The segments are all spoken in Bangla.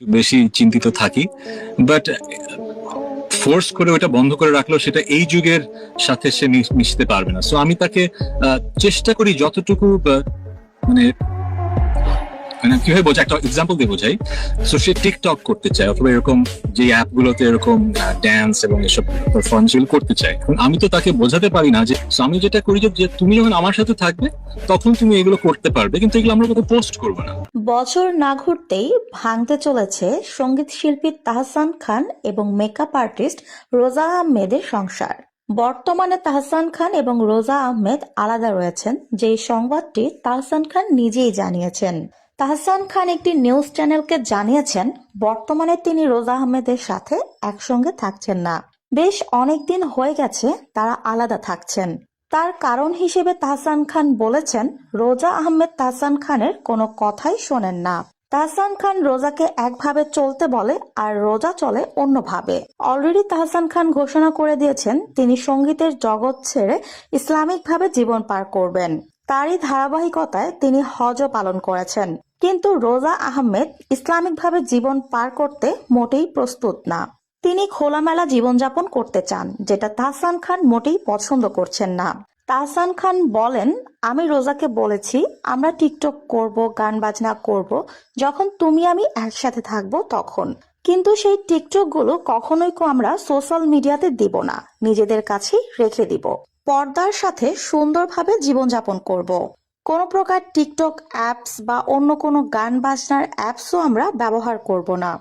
বেশি চিন্তিত থাকি বাট ফোর্স করে ওটা বন্ধ করে রাখলেও সেটা এই যুগের সাথে সে মিশতে পারবে না। সো আমি তাকে চেষ্টা করি যতটুকু মানে মানে কীভাবে বোঝাই একটা এক্সাম্পল দিয়ে বোঝাই। সো সে টিকটক করতে চায়, অথবা এরকম যে অ্যাপ গুলোতে এরকম ড্যান্স এবং এসব পারফরমেন্স করতে চায়। এখন আমি তো তাকে বোঝাতে পারি না যে আমি যেটা করি যে তুমি যখন আমার সাথে থাকবে, তখন তুমি এগুলো করতে পারবে, কিন্তু এগুলো আমরা কোথাও পোস্ট করব না। বছর না ঘুরতেই ভাঙতে চলেছে সংগীত শিল্পী তাহসান খান এবং মেকআপ আর্টিস্ট রোজা আহমেদের সংসার। বর্তমানে তাহসান খান এবং রোজা আহমেদ আলাদা রয়েছেন, যেই সংবাদটি তাহসান খান নিজেই জানিয়েছেন। তাহসান খান একটি নিউজ চ্যানেলকে জানিয়েছেন, বর্তমানে তিনি রোজা আহমেদের সাথে একসঙ্গে থাকছেন না। বেশ অনেকদিন হয়ে গেছে তারা আলাদা থাকছেন। তার কারণ হিসেবে তাহসান খান বলেছেন, রোজা আহমেদ তাহসান খানের কোনো কথাই শোনেন না। তাহসান খান রোজাকে একভাবে চলতে বলে আর রোজা চলে অন্যভাবে। অলরেডি তাহসান খান ঘোষণা করে দিয়েছেন, তিনি সঙ্গীতের জগৎ ছেড়ে ইসলামিকভাবে জীবন পার করবেন। তারই ধারাবাহিকতায় তিনি হজও পালন করেছেন। কিন্তু রোজা আহমেদ ইসলামিকভাবে জীবন পার করতে মোটেই প্রস্তুত না। তিনি খোলামেলা জীবনযাপন করতে চান, যেটা তাহসান খান মোটেই পছন্দ করছেন না। তাহসান খান বলেন, আমি রোজাকে বলেছি, আমরা টিকটক করব, গান বাজনা করব, যখন তুমি আমি একসাথে থাকব তখন। কিন্তু সেই টিকটকগুলো কখনোই আমরা সোশ্যাল মিডিয়াতে দিব না, নিজেদের কাছেই রেখে দিব। পর্দার সাথে সুন্দরভাবে জীবনযাপন করব। কোনো প্রকার টিকটক অ্যাপস বা অন্য কোনো গান বাজনার অ্যাপসও আমরা ব্যবহার করব না।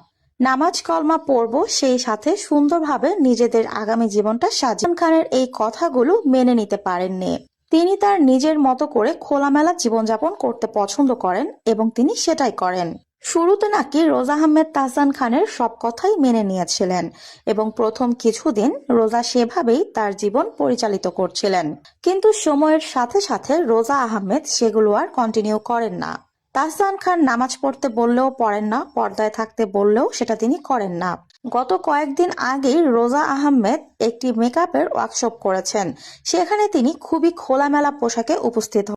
নামাজ কলমা পড়ব সেই সাথে সুন্দরভাবে নিজেদের আগামী জীবনটা সাজিম খানের এই কথাগুলো মেনে নিতে পারেননি। তিনি তার নিজের মতো করে খোলামেলা জীবনযাপন করতে পছন্দ করেন এবং তিনি সেটাই করেন। শুরুতে নাকি রোজা আহমেদ তাহসান খানের সব কথাই মেনে নিয়েছিলেন এবং প্রথম কিছুদিন রোজা সেভাবেই তার জীবন পরিচালিত করছিলেন। কিন্তু সময়ের সাথে সাথে রোজা আহমেদ সেগুলো আর কন্টিনিউ করেন না। তাহসান খান নামাজ পড়তে বললেও পড়েন না, পর্দায় থাকতে বললেও সেটা তিনি করেন না গত কয়েকদিন আগেই রোজা আহমেদ একটি মেকআপের ওয়ার্কশপ করেছেন সেখানে তিনি খুবই খোলামেলা পোশাকে উপস্থিত।